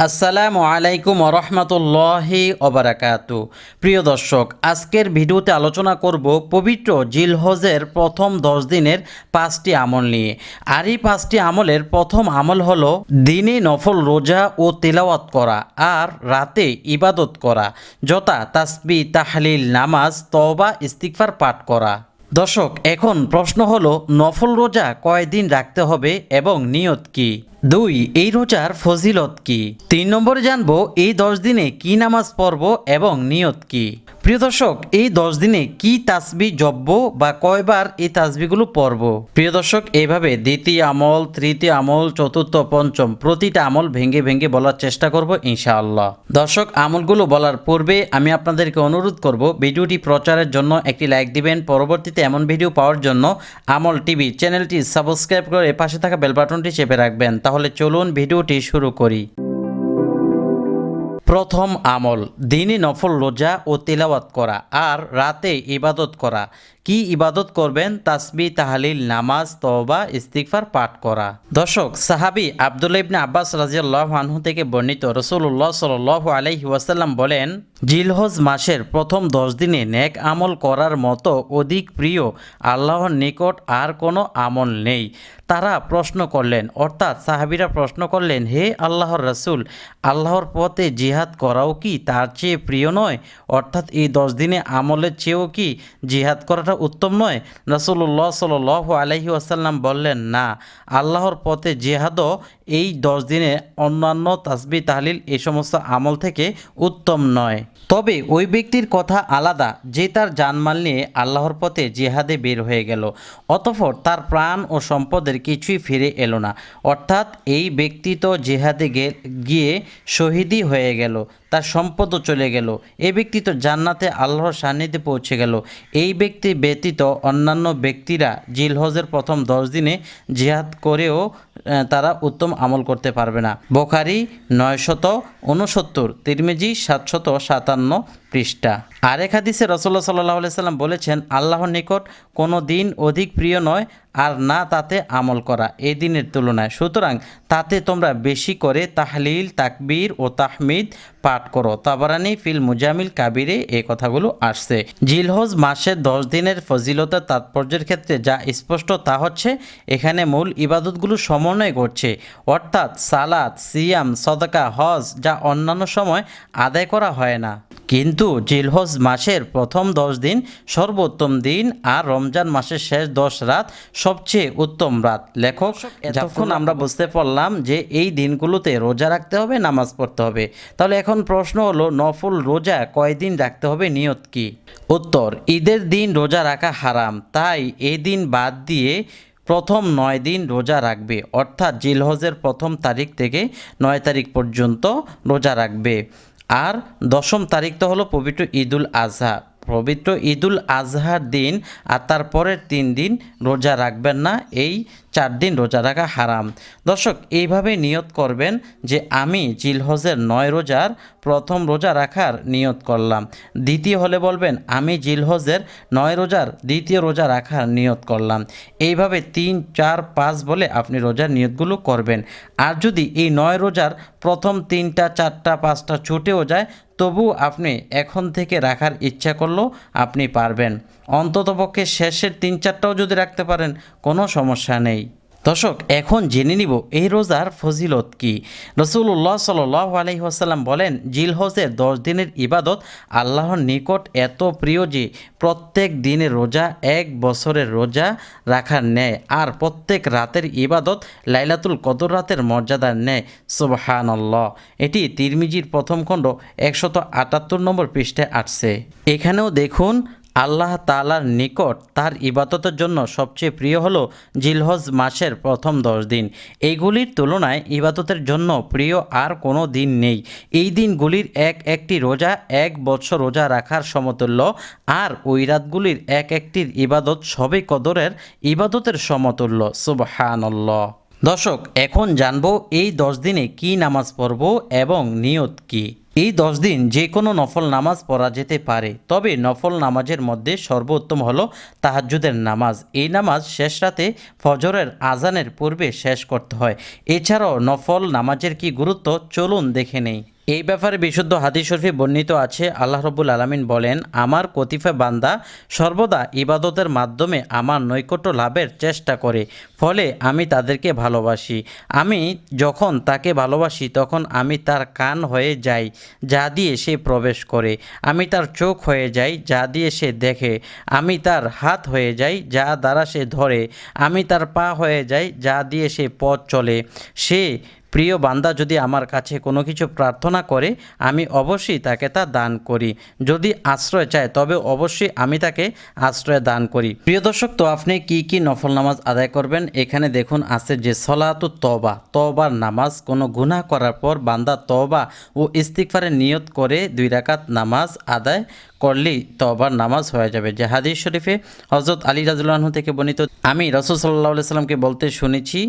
আসসালামু আলাইকুম রহমতুল্লাহি অবরাকাত প্রিয় দর্শক, আজকের ভিডিওতে আলোচনা করব পবিত্র জিলহজের প্রথম দশ দিনের পাঁচটি আমল নিয়ে। আর এই পাঁচটি আমলের প্রথম আমল হল দিনে নফল রোজা ও তেলাওয়াত করা আর রাতে ইবাদত করা, যথা তাসবি, তাহলিল, নামাজ, তওবা ইস্তিকফার পাঠ করা। দর্শক, এখন প্রশ্ন হলো, নফল রোজা কয়দিন রাখতে হবে এবং নিয়ত কি? দুই, এই রোজার ফজিলত কি? তিন নম্বরে জানব, এই দশ দিনে কি নামাজ পড়ব এবং নিয়ত কি? প্রিয় দর্শক, এই দশ দিনে কি তাসবি জব্ব বা কয়বার এই তাসবিগুলো পড়ব? প্রিয় দর্শক, এইভাবে দ্বিতীয় আমল, তৃতীয় আমল, চতুর্থ, পঞ্চম প্রতিটা আমল ভেঙে ভেঙে বলার চেষ্টা করব ইনশাআল্লাহ। দর্শক, আমলগুলো বলার পূর্বে আমি আপনাদেরকে অনুরোধ করব, ভিডিওটি প্রচারের জন্য একটি লাইক দিবেন, পরবর্তীতে এমন ভিডিও পাওয়ার জন্য আমল টিভি চ্যানেলটি সাবস্ক্রাইব করে পাশে থাকা বেল বাটনটি চেপে রাখবেন তাহলে চলুন ভিডিওটি শুরু করি। প্রথম আমল, দিনই নফল রোজা ও তিলাওয়াত করা আর রাতে ইবাদত করা। কি ইবাদত করবেন? তাসবি, তাহালিল, নামাজ, তওবা, ইস্তিগফার, পাঠ করা। দর্শক, সাহাবি আব্দুল্লাহ ইবনে আব্বাস রাজিয়াল্লাহু আনহু থেকে বর্ণিত রসুল্লাহ সাল্লাল্লাহু আলাইহি ওয়াসাল্লাম বলেন, জিলহজ মাসের প্রথম দশ দিনে নেক আমল করার মতো অধিক প্রিয় আল্লাহর নিকট আর কোনো আমল নেই। তারা প্রশ্ন করলেন, অর্থাৎ সাহাবিরা প্রশ্ন করলেন, হে আল্লাহর রসুল, আল্লাহর পথে জিহাদ করাও কি তার চেয়ে প্রিয় নয়? অর্থাৎ এই দশ দিনে আমলের চেয়েও কি জিহাদ করাটা উত্তম নয়? রাসুল্লাহ সাল আলহি আসাল্লাম বললেন না আল্লাহর পথে জিহাদও এই দশ দিনে অন্যান্য তাসবি তাহলিল এই সমস্ত আমল থেকে উত্তম নয়। তবে ওই ব্যক্তির কথা আলাদা যে তার জানমাল নিয়ে আল্লাহর পথে জিহাদে বের হয়ে গেল, অতঃপর তার প্রাণ ও সম্পদের কিছুই ফিরে এলো না। অর্থাৎ এই ব্যক্তি তো জিহাদে গিয়ে শহীদই হয়ে গেল, তার সম্পদও চলে গেল এই ব্যক্তি তো জান্নাতে আল্লাহর সান্নিধ্যে পৌঁছে গেল। এই ব্যক্তি ব্যতীত অন্যান্য ব্যক্তিরা জিলহজের প্রথম দশ দিনে জিহাদ করেও তারা উত্তম আমল করতে পারবে না। বোখারি নয়শত উনসত্তর তিরমিজি সাতশত সাতান্ন পৃষ্ঠা। আরেক হাদিসে রসল্লা সাল্লাহ সাল্লাম বলেছেন, আল্লাহর নিকট কোনো দিন অধিক প্রিয় নয় আর না তাতে আমল করা। এই দিনের তুলনায়। সুতরাং তাতে তোমরা বেশি করে তাহলিল, তাকবীর ও তাহমিদ পাঠ করো। তাবারানি ফিল মুজামিল কাবিরে এই কথাগুলো আসছে। জিলহজ মাসের দশ দিনের ফজিলতের তাৎপর্যের ক্ষেত্রে যা স্পষ্ট তা হচ্ছে, এখানে মূল ইবাদতগুলো সমন্বয় করছে। অর্থাৎ সালাদ সিয়াম, সদকা, হজ যা অন্যান্য সময় আদায় করা হয় না। কিন্তু জিলহজ মাসের প্রথম দশ দিন সর্বোত্তম দিন আর রমজান মাসের শেষ দশ রাত সবচেয়ে উত্তম রাত। লেখক যখন আমরা বুঝতে পারলাম যে এই দিনগুলোতে রোজা রাখতে হবে নামাজ পড়তে হবে। তাহলে এখন প্রশ্ন হলো নফল রোজা কয়দিন রাখতে হবে নিয়ত কি? উত্তর ঈদের দিন রোজা রাখা হারাম তাই এই দিন বাদ দিয়ে প্রথম নয় দিন রোজা রাখবে। অর্থাৎ জিলহজের প্রথম তারিখ থেকে নয় তারিখ পর্যন্ত রোজা রাখবে। আর দশম তারিখটা হলো পবিত্র ঈদুল আজহা। পবিত্র ঈদুল আজহার দিন আর তার পরের তিন দিন রোজা রাখবেন না, এই চার দিন রোজা রাখা হারাম। দর্শক, এইভাবে নিয়ত করবেন যে আমি জিলহজের নয় রোজার প্রথম রোজা রাখার নিয়ত করলাম। দ্বিতীয় হলে বলবেন, আমি জিলহজের নয় রোজার দ্বিতীয় রোজা রাখার নিয়ত করলাম। এইভাবে তিন, চার, পাঁচ বলে আপনি রোজার নিয়তগুলো করবেন। আর যদি এই নয় রোজার প্রথম তিনটা, চারটা, পাঁচটা ছুটেও যায় তবু আপনি এখন থেকে রাখার ইচ্ছা করলেও আপনি পারবেন। অন্ততপক্ষে শেষের তিন চারটাও যদি রাখতে পারেন, কোনো সমস্যা নেই। দর্শক, এখন জেনে নিব এই রোজার ফজিলত কি। রসুল্লাহ সাল আলহি আসাল্লাম বলেন জিলহজের দশ দিনের ইবাদত আল্লাহর নিকট এত প্রিয় যে প্রত্যেক দিনের রোজা, এক বছরের রোজা রাখার ন্যায়, আর প্রত্যেক রাতের ইবাদত লাইলাতুল কদর রাতের মর্যাদার ন্যায়। সুবহান এটি তিরমিজির প্রথম খণ্ড একশত আটাত্তর নম্বর পৃষ্ঠে আসছে। এখানেও দেখুন আল্লাহ তালার নিকট তার ইবাদতের জন্য সবচেয়ে প্রিয় হলো জিলহজ মাসের প্রথম দশ দিন। এইগুলির তুলনায় ইবাদতের জন্য প্রিয় আর কোনো দিন নেই। এই দিনগুলির এক একটি রোজা এক বৎসর রোজা রাখার সমতুল্য আর ওই রাতগুলির এক একটির ইবাদত সবে কদরের ইবাদতের সমতুল্য। সুবহানাল্লাহ। দর্শক, এখন জানব এই দশ দিনে কি নামাজ পড়ব এবং নিয়ত কি। এই দশ দিন যে কোনো নফল নামাজ পড়া যেতে পারে, তবে নফল নামাজের মধ্যে সর্বোত্তম হল তাহাজুদের নামাজ। এই নামাজ শেষ রাতে ফজরের আজানের পূর্বে শেষ করতে হয়। এছাড়াও নফল নামাজের কি গুরুত্ব? চলুন দেখে নেই। এই ব্যাপারে বিশুদ্ধ হাদিস শরীফে বর্ণিত আছে, আল্লাহ রবুল আলমিন বলেন, আমার কতিফে বান্দা সর্বদা ইবাদতের মাধ্যমে আমার নৈকট্য লাভের চেষ্টা করে, ফলে আমি তাদেরকে ভালোবাসি। আমি যখন তাকে ভালোবাসি, তখন আমি তার কান হয়ে যাই, যা দিয়ে সে প্রবেশ করে। আমি তার চোখ হয়ে যাই, যা দিয়ে সে দেখে। আমি তার হাত হয়ে যাই, যা দ্বারা সে ধরে। আমি তার পা হয়ে যাই, যা দিয়ে সে পথ চলে। সে প্রিয় বান্দা যদি আমার কাছে কোনো কিছু প্রার্থনা করে, আমি অবশ্যই তাকে তা দান করি। যদি আশ্রয় চায়, তবে অবশ্যই আমি তাকে আশ্রয় দান করি। প্রিয় দর্শক, তো আপনি কি কি নফল নামাজ আদায় করবেন? এখানে দেখুন, আছে যে সলাতু তবা তবার নামাজ, কোনো গুনাহ করার পর বান্দা তবা ও ইস্তিকফারের নিয়ত করে দুই রাকাত নামাজ আদায় করলেই তবার নামাজ হয়ে যাবে। যে হাদিস শরীফে হজরত আলী রাজুল্লাহ থেকে বর্ণিত, আমি রসুল সাল্লাহ সাল্লামকে বলতে শুনেছি,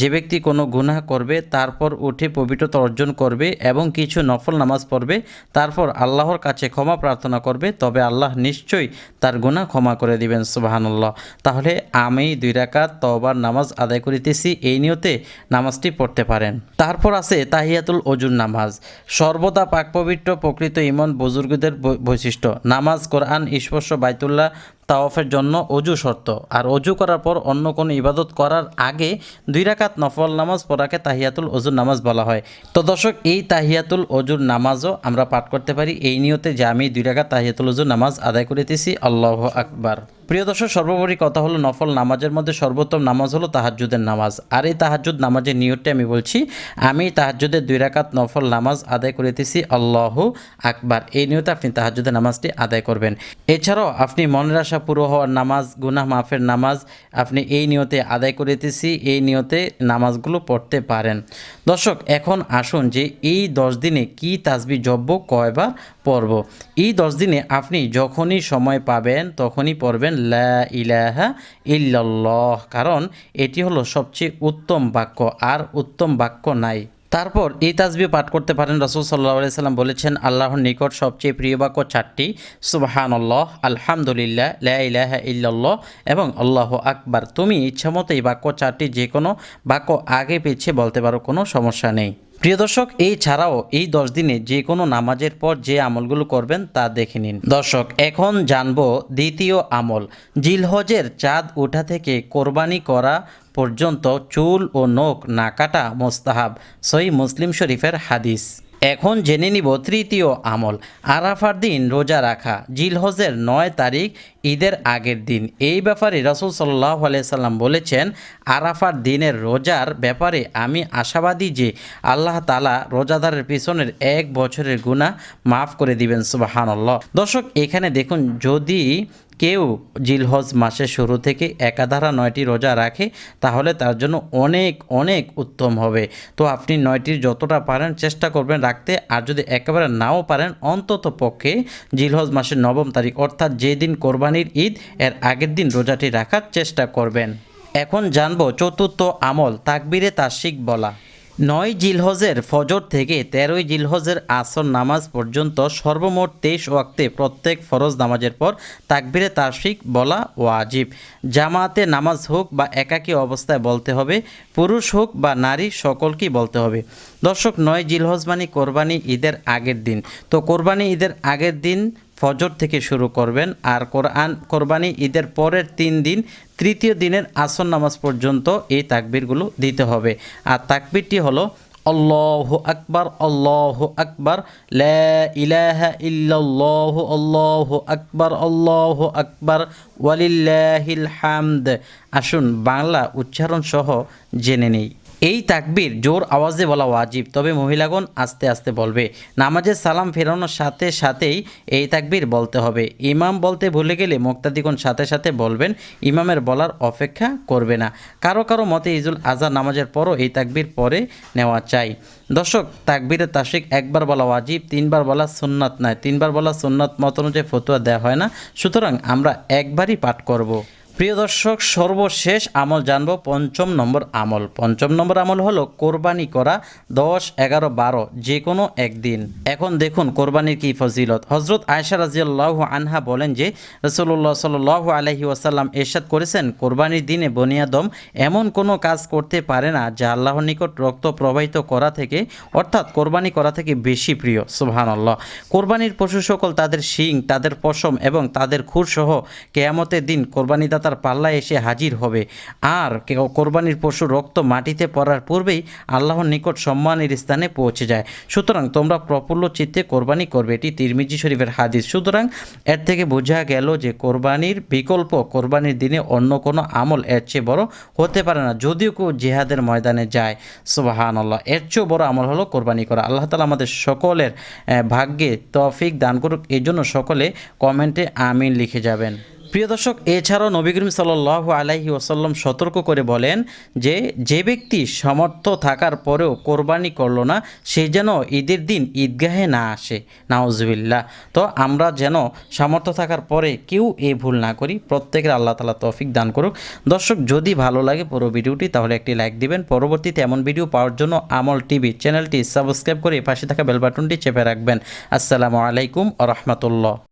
যে ব্যক্তি কোনো গুনাহ করবে, তারপর উঠে পবিত্রতা অর্জন করবে এবং কিছু নফল নামাজ পড়বে, তারপর আল্লাহর কাছে ক্ষমা প্রার্থনা করবে, তবে আল্লাহ নিশ্চয়ই তার গুনাহ ক্ষমা করে দিবেন। সুবাহানুল্লাহ। তাহলে আমি দুই রাকাত তবার নামাজ আদায় করিতেছি, এই নিয়তে নামাজটি পড়তে পারেন। তারপর আছে তাহিয়াতুল অজুর নামাজ। সর্বদা পাক পবিত্র প্রকৃত ইমন বুজুর্গদের বৈশিষ্ট্য। নামাজ কোরআন স্পর্শ বাইতুল্লাহ তাওয়াফের জন্য অজু শর্ত। আর অজু করার পর অন্য কোনো ইবাদত করার আগে দুই রাকাত নফল নামাজ পড়াকে তাহিয়াতুল অজুর নামাজ বলা হয়। তো দর্শক, এই তাহিয়াতুল অজুর নামাজও আমরা পাঠ করতে পারি। এই নিয়তে যে আমি দুই রাকাত তাহিয়াতুল অজুর নামাজ আদায় করিতেছি। আল্লাহ আকবার। প্রিয় দর্শক, সর্বোপরি কথা হলো নফল নামাজের মধ্যে সর্বোত্তম নামাজ হলো তাহাজ্জুদের নামাজ। আর এই তাহাজ্জুদ নামাজের নিয়তটি আমি বলছি, আমি তাহাজ্জুদের দুই রাকাত নফল নামাজ আদায় করিতেছি। আল্লাহ আকবার। এই নিয়তে আপনি তাহাজ্জুদের নামাজটি আদায় করবেন। এছাড়াও আপনি মনের আশা পুরো হওয়ার নামাজ, গুনাহ মাফের নামাজ আপনি এই নিয়তে আদায় করিতেছি, এই নিয়তে নামাজগুলো পড়তে পারেন। দর্শক, এখন আসুন যে এই দশ দিনে কি তাসবি জব্য কয়বার পড়ব? এই দশ দিনে আপনি যখনই সময় পাবেন, তখনই পড়বেন লা ইলাহা ইল্লাল্লাহ, কারণ এটি হলো সবচেয়ে উত্তম বাক্য, আর উত্তম বাক্য নাই। তারপর এই তাজবি পাঠ করতে পারেন রসুল সাল্লাহ সাল্লাম বলেছেন, আল্লাহর নিকট সবচেয়ে প্রিয় বাক্য চারটি, সুবাহানল্লাহ, আলহামদুলিল্লাহ লাহ ইল্লাল্লাহ এবং আল্লাহ আকবার। তুমি ইচ্ছামতো এই বাক্য চারটি যে কোনো বাক্য আগে পিছিয়ে বলতে পারো, কোনো সমস্যা নেই। প্রিয় দর্শক, এই ছাড়াও এই দশ দিনে যে কোনো নামাজের পর যে আমলগুলো করবেন তা দেখে নিন। দর্শক, এখন জানব দ্বিতীয় আমল। জিলহজের চাঁদ ওঠা থেকে কোরবানি করা পর্যন্ত চুল ও নখ না কাটা মোস্তাহাব। সই মুসলিম শরীফের হাদিস। এখন জেনে নিব তৃতীয় আমল। আরাফার দিন রোজা রাখা। জিলহজের নয় তারিখ, ঈদের আগের দিন। এই ব্যাপারে রসুল সাল্লাহ সাল্লাম বলেছেন, আরাফার দিনের রোজার ব্যাপারে আমি আশাবাদী যে আল্লাহ তালা রোজাদারের পিছনের এক বছরের গুণা মাফ করে দিবেন, সুবাহানল্লাহ। দর্শক, এখানে দেখুন, যদি কেউ জিলহজ মাসের শুরু থেকে একাধারা নয়টি রোজা রাখে, তাহলে তার জন্য অনেক অনেক উত্তম হবে। তো আপনি নয়টির যতটা পারেন চেষ্টা করবেন রাখতে, আর যদি একেবারে নাও পারেন, অন্তত পক্ষে জিলহজ মাসের নবম তারিখ, অর্থাৎ যেদিন কোরবানির ঈদ, এর আগের দিন রোজাটি রাখার চেষ্টা করবেন। এখন জানব চতুর্থ আমল, তাকবিরে তাসিক বলা। নয় জিলহজের ফজর থেকে তেরোই জিলহজের আসর নামাজ পর্যন্ত সর্বমোট তেইশ ওয়াক্তে প্রত্যেক ফরজ নামাজের পর তাকবিরে তাসিক বলা ওয়াজিব। জামাতে নামাজ হোক বা একাকী অবস্থায় বলতে হবে, পুরুষ হোক বা নারী সকলকেই বলতে হবে। দর্শক, নয় জিলহজ মানে কোরবানি ঈদের আগের দিন। তো কোরবানি ঈদের আগের দিন ফজর থেকে শুরু করবেন আর কোরআন, কোরবানি ঈদের পরের তিন দিন তৃতীয় দিনের আসর নামাজ পর্যন্ত এই তাকবিরগুলো দিতে হবে। আর তাকবিরটি হলো, আল্লাহ আকবার অল্লাহ আকবার লহ ইলাহা ইল্লাল্লাহু আকবর আকবার, আল্লাহ আকবার, ওয়ালিল্লাহিল হামদ। আসুন বাংলা উচ্চারণ সহ জেনে নেই। এই তাকবির জোর আওয়াজে বলা ওয়াজিব, তবে মহিলাগণ আস্তে আস্তে বলবে। নামাজের সালাম ফেরানোর সাথে সাথেই এই তাকবির বলতে হবে। ইমাম বলতে ভুলে গেলে মুক্তাদিগণ সাথে সাথে বলবেন, ইমামের বলার অপেক্ষা করবে না। কারও কারও মতে ইজুল আজহার নামাজের পরও এই তাকবির পরে নেওয়া চাই। দর্শক, তাকবীরের তাসিক একবার বলা ওয়াজিব, তিনবার বলা সুন্নাত নয়। তিনবার বলা সুন্নাত মত অনুযায়ী ফতুয়া দেওয়া হয় না। সুতরাং আমরা একবারই পাঠ করব। প্রিয় দর্শক, সর্বশেষ আমল জানব পঞ্চম নম্বর আমল। পঞ্চম নম্বর আমল হলো কোরবানি করা দশ, এগারো, বারো যে কোনো একদিন। এখন দেখুন কোরবানির কি ফজিলত। হজরত আয়সা রাজিয়াল্লাহ আনহা বলেন যে রসুল্লাহ সাল আলহি ওয়াসাল্লাম এরশাদ করেছেন, কোরবানির দিনে বনিয়াদম এমন কোনো কাজ করতে পারে না যা আল্লাহর নিকট রক্ত প্রবাহিত করা থেকে, অর্থাৎ কোরবানি করা থেকে বেশি প্রিয়। সুবহান আল্লাহ কোরবানির পশু সকল তাদের শিং, তাদের পশম এবং তাদের খুর সহ কেয়ামতের দিন কোরবানিদাতার পাল্লায় এসে হাজির হবে। আর কোরবানির পশু রক্ত মাটিতে পড়ার পূর্বেই আল্লাহর নিকট সম্মানের স্থানে পৌঁছে যায়। সুতরাং তোমরা প্রফুল্ল চিত্তে কোরবানি করবে। এটি তিরমিজি শরীফের হাদিস। সুতরাং এর থেকে বোঝা গেল যে কোরবানির বিকল্প কোরবানির দিনে অন্য কোনো আমল এর চেয়ে বড় হতে পারে না, যদিও কেউ জেহাদের ময়দানে যায়। সুবাহান আল্লাহ এর চেয়েও বড় আমল হলো কোরবানি করা। আল্লাহ তালা আমাদের সকলের ভাগ্যে তফিক দান করুক। এই জন্য সকলে কমেন্টে আমিন লিখে যাবেন। প্রিয় দর্শক, এছাড়াও নবী করিম সাল্লাহ আলাইহি ওসাল্লাম সতর্ক করে বলেন যে যে ব্যক্তি সমর্থ থাকার পরেও কোরবানি করল না, সে যেন ঈদের দিন ঈদগাহে না আসে। নাউজবিল্লা তো আমরা যেন সামর্থ্য থাকার পরে কেউ এ ভুল না করি, প্রত্যেকের আল্লাহ তালা তৌফিক দান করুক। দর্শক, যদি ভালো লাগে পুরো ভিডিওটি, তাহলে একটি লাইক দিবেন। পরবর্তীতে এমন ভিডিও পাওয়ার জন্য আমল টিভি চ্যানেলটি সাবস্ক্রাইব করে পাশে থাকা বেলবাটনটি চেপে রাখবেন। আসসালামু আলাইকুম আ রহমতুল্লাহ।